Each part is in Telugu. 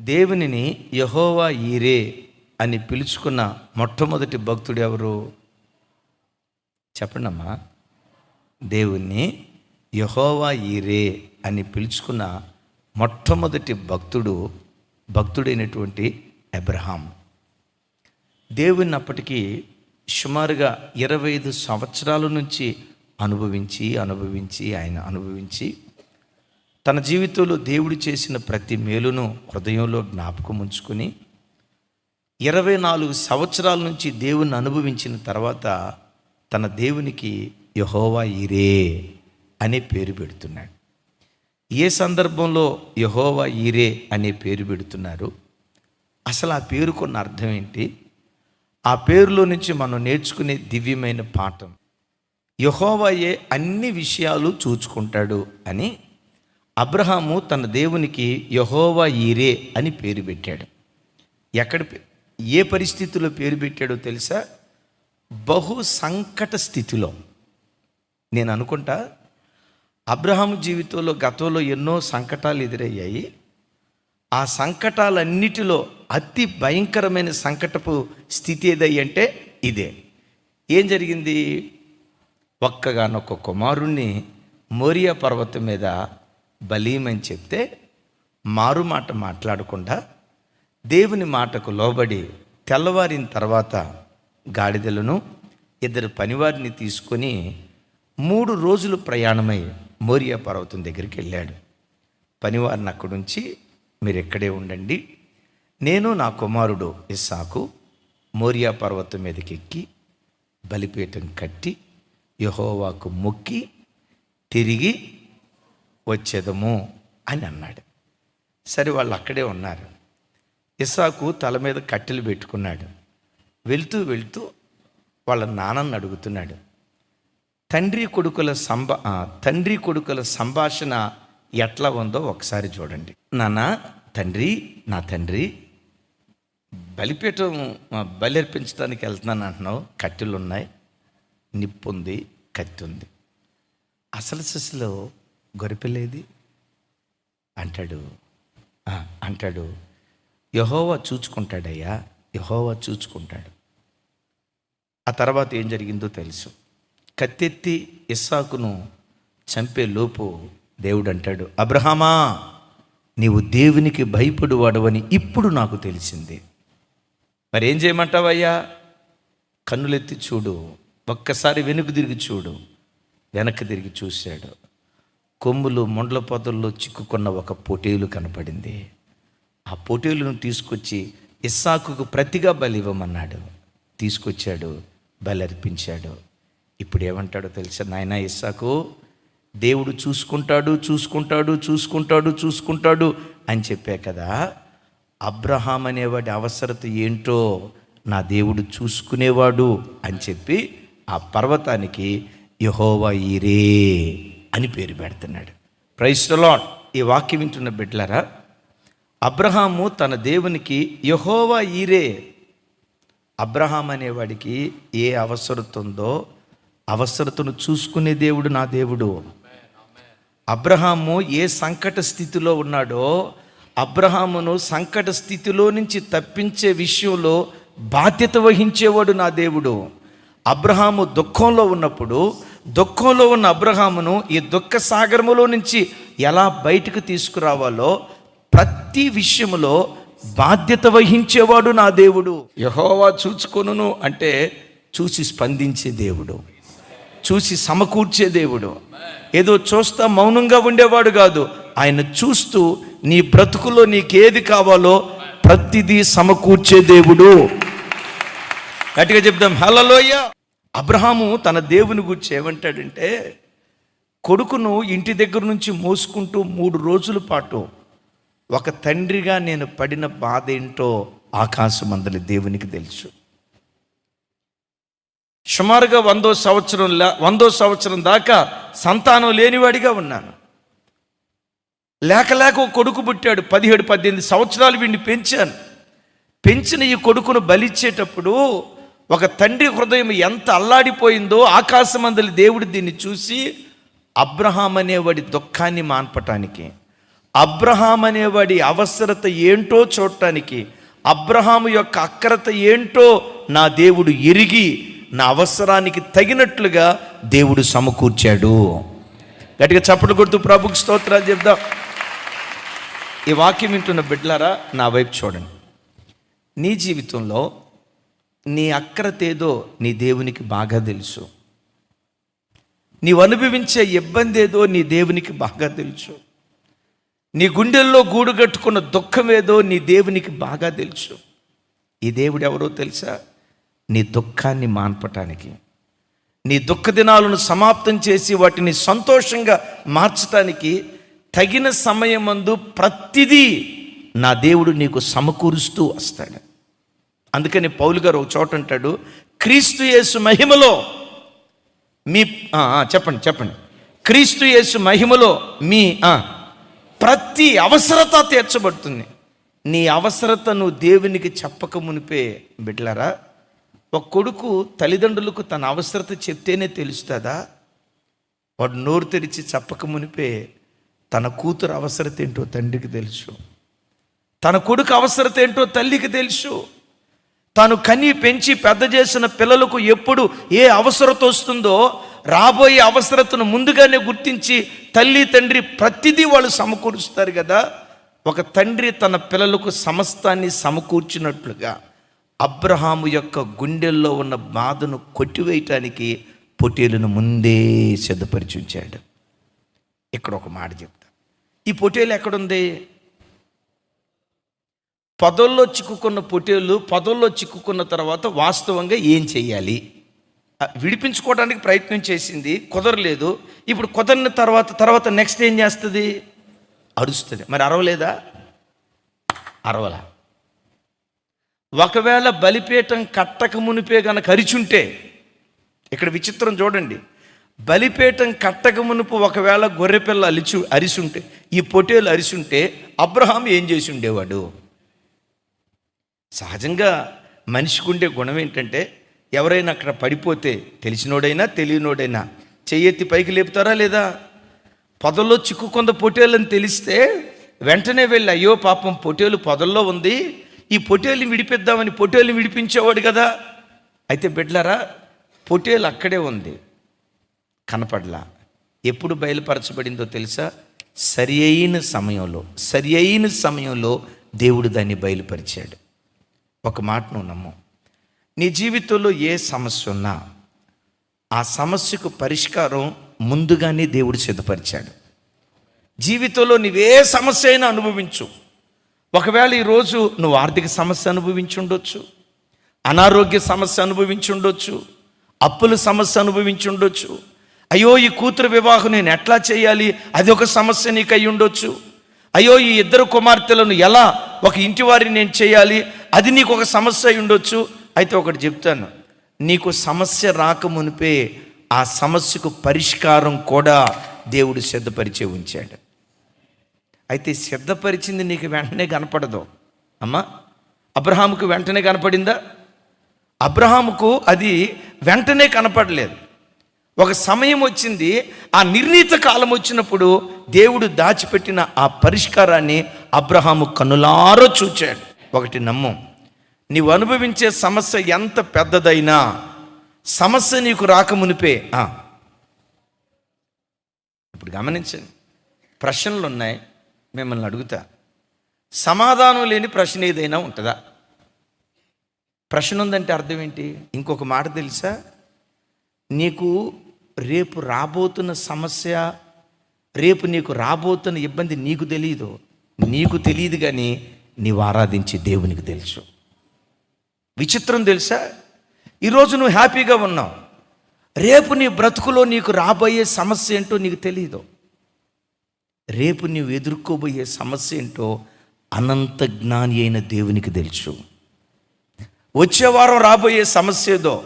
దేవునిని యహోవా ఈరే అని పిలుచుకున్న మొట్టమొదటి భక్తుడు ఎవరు? చెప్పండమ్మా. దేవుణ్ణి యహోవా ఈరే అని పిలుచుకున్న మొట్టమొదటి భక్తుడు భక్తుడైనటువంటి అబ్రహాం. దేవుని అప్పటికీ సుమారుగా ఇరవై ఐదు సంవత్సరాల నుంచి అనుభవించి అనుభవించి ఆయన అనుభవించి తన జీవితంలో దేవుడు చేసిన ప్రతి మేలును హృదయంలో జ్ఞాపకం ఉంచుకుని ఇరవై నాలుగు సంవత్సరాల నుంచి దేవుని అనుభవించిన తర్వాత తన దేవునికి యహోవా ఈరే అనే పేరు పెడుతున్నాడు. ఏ సందర్భంలో యహోవా ఈరే అనే పేరు పెడుతున్నారు? అసలు ఆ పేరుకున్న అర్థం ఏంటి? ఆ పేరులో నుంచి మనం నేర్చుకునే దివ్యమైన పాఠం యహోవాయే అన్ని విషయాలు చూచుకుంటాడు అని అబ్రహాము తన దేవునికి యహోవా ఈరే అని పేరు పెట్టాడు. ఎక్కడ ఏ పరిస్థితిలో పేరు పెట్టాడో తెలుసా? బహు సంకట స్థితిలో. నేను అనుకుంటా అబ్రహాము జీవితంలో గతంలో ఎన్నో సంకటాలు ఎదురయ్యాయి. ఆ సంకటాలన్నిటిలో అతి భయంకరమైన సంకటపు స్థితి ఏదై అంటే ఇదే. ఏం జరిగింది? ఒక్కగానొక్క కుమారుణ్ణి మోరియా పర్వతం మీద బలీమని చెప్తే మారు మాట మాట్లాడకుండా దేవుని మాటకు లోబడి తెల్లవారిన తర్వాత గాడిదలను ఇద్దరు పనివారిని తీసుకొని మూడు రోజులు ప్రయాణమై మోరియా పర్వతం దగ్గరికి వెళ్ళాడు. పనివారిని అక్కడుంచి మీరు ఇక్కడే ఉండండి. నేను నా కుమారుడు ఇస్సాకు మోరియా పర్వతం మీదకి ఎక్కి బలిపీఠం కట్టి యహోవాకు మొక్కి తిరిగి వచ్చేదము అని అన్నాడు. సరే వాళ్ళు అక్కడే ఉన్నారు. ఇసాకు తల మీద కట్టెలు పెట్టుకున్నాడు. వెళ్తూ వెళ్తూ వాళ్ళ నాన్నని అడుగుతున్నాడు. తండ్రి కొడుకుల సంభా తండ్రి కొడుకుల సంభాషణ ఎట్లా ఉందో ఒకసారి చూడండి. నాన్న తండ్రి నా తండ్రి బలిపీఠం ఆ, బలి అర్పించడానికి వెళ్తున్నాను అంటున్నావు. కట్టెలు ఉన్నాయి నిప్పు ఉంది కత్తి ఉంది. అసలు సిసలో గొరిపిల్లేది? అంటాడు. "ఆ," అంటాడు. యహోవా చూచుకుంటాడయ్యా. యహోవా చూచుకుంటాడు. ఆ తర్వాత ఏం జరిగిందో తెలుసు. కత్తెత్తి ఇస్సాకును చంపే లోపు దేవుడు అంటాడు అబ్రహమా నీవు దేవునికి భయపడువాడవని ఇప్పుడు నాకు తెలిసింది. మరి ఏం చేయమంటావయ్యా? కన్నులెత్తి చూడు. ఒక్కసారి వెనుక తిరిగి చూడు. వెనక్కి తిరిగి చూశాడు. కొమ్ములు మొండల పొదల్లో చిక్కుకున్న ఒక పొటేలు కనపడింది. ఆ పొటేలును తీసుకొచ్చి ఇస్సాకుకు ప్రతిగా బలి ఇవ్వమన్నాడు. తీసుకొచ్చాడు బలి అర్పించాడు. ఇప్పుడు ఏమంటాడో తెలుసా నాయనా ఇస్సాకు? దేవుడు చూసుకుంటాడు చూసుకుంటాడు చూసుకుంటాడు చూసుకుంటాడు అని చెప్పా కదా. అబ్రహాం అనేవాడి అవసరత ఏంటో నా దేవుడు చూసుకునేవాడు అని చెప్పి ఆ పర్వతానికి యహోవా ఈరే అని పేరు పెడుతున్నాడు. ప్రైస్టలాడ్ ఈ వాక్యం వింటున్న బిడ్డలారా అబ్రహాము తన దేవునికి యహోవా ఈరే. అబ్రహాం అనేవాడికి ఏ అవసరత ఉందో అవసరతను చూసుకునే దేవుడు నా దేవుడు. అబ్రహాము ఏ సంకట స్థితిలో ఉన్నాడో అబ్రహామును సంకట స్థితిలో నుంచి తప్పించే విషయంలో బాధ్యత వహించేవాడు నా దేవుడు. అబ్రహాము దుఃఖంలో ఉన్నప్పుడు దుఃఖంలో ఉన్న అబ్రహామును ఈ దుఃఖ సాగరములో నుంచి ఎలా బయటకు తీసుకురావాలో ప్రతి విషయంలో బాధ్యత వహించేవాడు నా దేవుడు. యహోవా చూచుకొనును అంటే చూసి స్పందించే దేవుడు. చూసి సమకూర్చే దేవుడు. ఏదో చూస్తా మౌనంగా ఉండేవాడు కాదు. ఆయన చూస్తూ నీ బ్రతుకులో నీకేది కావాలో ప్రతిదీ సమకూర్చే దేవుడు. గట్టిగా చెప్దాం. హలలోయ అబ్రహాము తన దేవుని గురించి ఏమంటాడంటే కొడుకును ఇంటి దగ్గర నుంచి మోసుకుంటూ మూడు రోజుల పాటు ఒక తండ్రిగా నేను పడిన బాధ ఏంటో ఆకాశమందలి దేవునికి తెలుసు. సుమారుగా వందో సంవత్సరంలా వందో సంవత్సరం దాకా సంతానం లేనివాడిగా ఉన్నాను. లేక లేక ఒక కొడుకు పుట్టాడు పదిహేడు పద్దెనిమిది సంవత్సరాలు వీడిని పెంచాను. పెంచిన ఈ కొడుకును బలిచ్చేటప్పుడు ఒక తండ్రి హృదయం ఎంత అల్లాడిపోయిందో ఆకాశమందలి దేవుడు దీన్ని చూసి అబ్రహాం అనేవాడి దుఃఖాన్ని మాన్పటానికి అబ్రహాం అనేవాడి అవసరత ఏంటో చూడటానికి అబ్రహాము యొక్క అక్రత ఏంటో నా దేవుడు ఎరిగి నా అవసరానికి తగినట్లుగా దేవుడు సమకూర్చాడు. గట్టిగా చప్పట్లు కొడుతూ ప్రభుకి స్తోత్రాలు చెప్దాం. ఈ వాక్యం వింటున్న బిడ్లారా నా వైపు చూడండి. నీ జీవితంలో నీ అక్రతేదో నీ దేవునికి బాగా తెలుసు. నీవు అనుభవించే ఇబ్బంది ఏదో నీ దేవునికి బాగా తెలుసు. నీ గుండెల్లో గూడు కట్టుకున్న దుఃఖం ఏదో నీ దేవునికి బాగా తెలుసు. ఈ దేవుడు ఎవరో తెలుసా? నీ దుఃఖాన్ని మాన్పటానికి. నీ దుఃఖ దినాలను సమాప్తం చేసి వాటిని సంతోషంగా మార్చటానికి తగిన సమయమందు ప్రతిదీ నా దేవుడు నీకు సమకూరుస్తూ వస్తాడు. అందుకని పౌలు గారు ఒక చోట అంటాడు క్రీస్తు యేసు మహిమలో మీ చెప్పండి చెప్పండి. క్రీస్తు యేసు మహిమలో మీ ప్రతి అవసరత తీర్చబడుతుంది. నీ అవసరత నువ్వు దేవునికి చెప్పక మునిపే బిడ్డలారా ఒక కొడుకు తల్లిదండ్రులకు తన అవసరత చెప్తేనే తెలుస్తుందా? వాడు నోరు తెరిచి చెప్పక మునిపే తన కూతురు అవసరత ఏంటో తండ్రికి తెలుసు. తన కొడుకు అవసరత ఏంటో తల్లికి తెలుసు. తాను కని పెంచి పెద్ద చేసిన పిల్లలకు ఎప్పుడు ఏ అవసరత వస్తుందో రాబోయే అవసరతను ముందుగానే గుర్తించి తల్లి తండ్రి ప్రతిదీ వాళ్ళు సమకూరుస్తారు కదా. ఒక తండ్రి తన పిల్లలకు సమస్తాన్ని సమకూర్చినట్లుగా అబ్రహాము యొక్క గుండెల్లో ఉన్న బాధను కొట్టివేయటానికి పొటేలును ముందే సిద్ధపరిచి ఉంచాడు. ఇక్కడ ఒక మాట చెప్తా. ఈ పొటేలు ఎక్కడుంది? పొదల్లో చిక్కుకున్న పొట్టేళ్ళు పొదల్లో చిక్కుకున్న తర్వాత వాస్తవంగా ఏం చేయాలి? విడిపించుకోవడానికి ప్రయత్నం చేసింది కుదరలేదు. ఇప్పుడు కుదరిన తర్వాత తర్వాత నెక్స్ట్ ఏం చేస్తుంది? అరుస్తుంది. మరి అరవలేదా? అరవలా. ఒకవేళ బలిపీఠం కట్టక మునిపే గనక అరిచుంటే ఇక్కడ విచిత్రం చూడండి. బలిపీఠం కట్టక మునుపు ఒకవేళ గొర్రెపిల్ల అలిచు అరిసుంటే ఈ పొటేలు అరిసుంటే అబ్రహాం ఏం చేసి ఉండేవాడు? సహజంగా మనిషికి ఉండే గుణం ఏంటంటే ఎవరైనా అక్కడ పడిపోతే తెలిసినోడైనా తెలియనోడైనా చెయ్యెత్తి పైకి లేపుతారా లేదా? పొదల్లో చిక్కుకొంద పొటేలని తెలిస్తే వెంటనే వెళ్ళి అయ్యో పాపం పొటేలు పొదల్లో ఉంది. ఈ పొటేలుని విడిపిద్దామని పొటేలు విడిపించేవాడు కదా. అయితే బిడ్లరా పొటేలు అక్కడే ఉంది. కనపడలా. ఎప్పుడు బయలుపరచబడిందో తెలుసా? సరి అయిన సమయంలో సరి అయిన సమయంలో దేవుడు దాన్ని బయలుపరిచాడు. ఒక మాట నువ్వు నమ్ము. నీ జీవితంలో ఏ సమస్య ఉన్నా ఆ సమస్యకు పరిష్కారం ముందుగానే దేవుడు సిద్ధపరిచాడు. జీవితంలో నువ్వే సమస్య అయినా అనుభవించు. ఒకవేళ ఈరోజు నువ్వు ఆర్థిక సమస్య అనుభవించి ఉండొచ్చు అనారోగ్య సమస్య అనుభవించి ఉండొచ్చు అప్పుల సమస్య అనుభవించి ఉండొచ్చు అయ్యో ఈ కూతురు వివాహం నేను ఎట్లా చేయాలి అది ఒక సమస్య నీకు అయి ఉండొచ్చు అయ్యో ఈ ఇద్దరు కుమార్తెలను ఎలా ఒక ఇంటి వారిని నేను చేయాలి అది నీకు ఒక సమస్య అయి ఉండొచ్చు. అయితే ఒకటి చెప్తాను. నీకు సమస్య రాకమునిపే ఆ సమస్యకు పరిష్కారం కూడా దేవుడు సిద్ధపరిచే ఉంచాడు. అయితే సిద్ధపరిచింది నీకు వెంటనే కనపడదు. అమ్మా అబ్రహాముకు వెంటనే కనపడిందా? అబ్రహాముకు అది వెంటనే కనపడలేదు. ఒక సమయం వచ్చింది ఆ నిర్ణీత కాలం వచ్చినప్పుడు దేవుడు దాచిపెట్టిన ఆ పరిష్కారాన్ని అబ్రహాము కనులారో చూచాడు. ఒకటి నమ్ము. నీవు అనుభవించే సమస్య ఎంత పెద్దదైనా సమస్య నీకు రాకమునిపే ఇప్పుడు గమనించండి. ప్రశ్నలు ఉన్నాయి మిమ్మల్ని అడుగుతా. సమాధానం లేని ప్రశ్న ఏదైనా ఉంటుందా? ప్రశ్న ఉందంటే అర్థం ఏంటి? ఇంకొక మాట తెలుసా? నీకు రేపు రాబోతున్న సమస్య రేపు నీకు రాబోతున్న ఇబ్బంది నీకు తెలియదు నీకు తెలియదు కానీ నీవు ఆరాధించి దేవునికి తెలుసు. విచిత్రం తెలుసా? ఈరోజు నువ్వు హ్యాపీగా ఉన్నావు. రేపు నీ బ్రతుకులో నీకు రాబోయే సమస్య ఏంటో నీకు తెలియదు రేపు నీవు ఎదుర్కోబోయే సమస్య ఏంటో అనంత జ్ఞాని అయిన దేవునికి తెలుసు. వచ్చే వారం రాబోయే సమస్య ఏదో?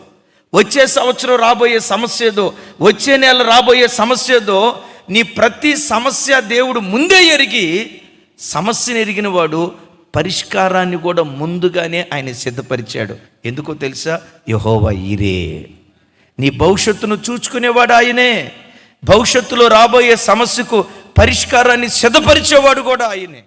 వచ్చే సంవత్సరం రాబోయే సమస్య ఏదో? వచ్చే నెల రాబోయే సమస్య ఏదో? నీ ప్రతి సమస్య దేవుడు ముందే ఎరిగి సమస్యను ఎరిగిన వాడు పరిష్కారాన్ని కూడా ముందుగానే ఆయన సిద్ధపరిచాడు. ఎందుకో తెలుసా? యహోవా ఈరే. నీ భవిష్యత్తును చూచుకునేవాడు ఆయనే. భవిష్యత్తులో రాబోయే సమస్యకు పరిష్కారాన్ని సిద్ధపరిచేవాడు కూడా ఆయనే.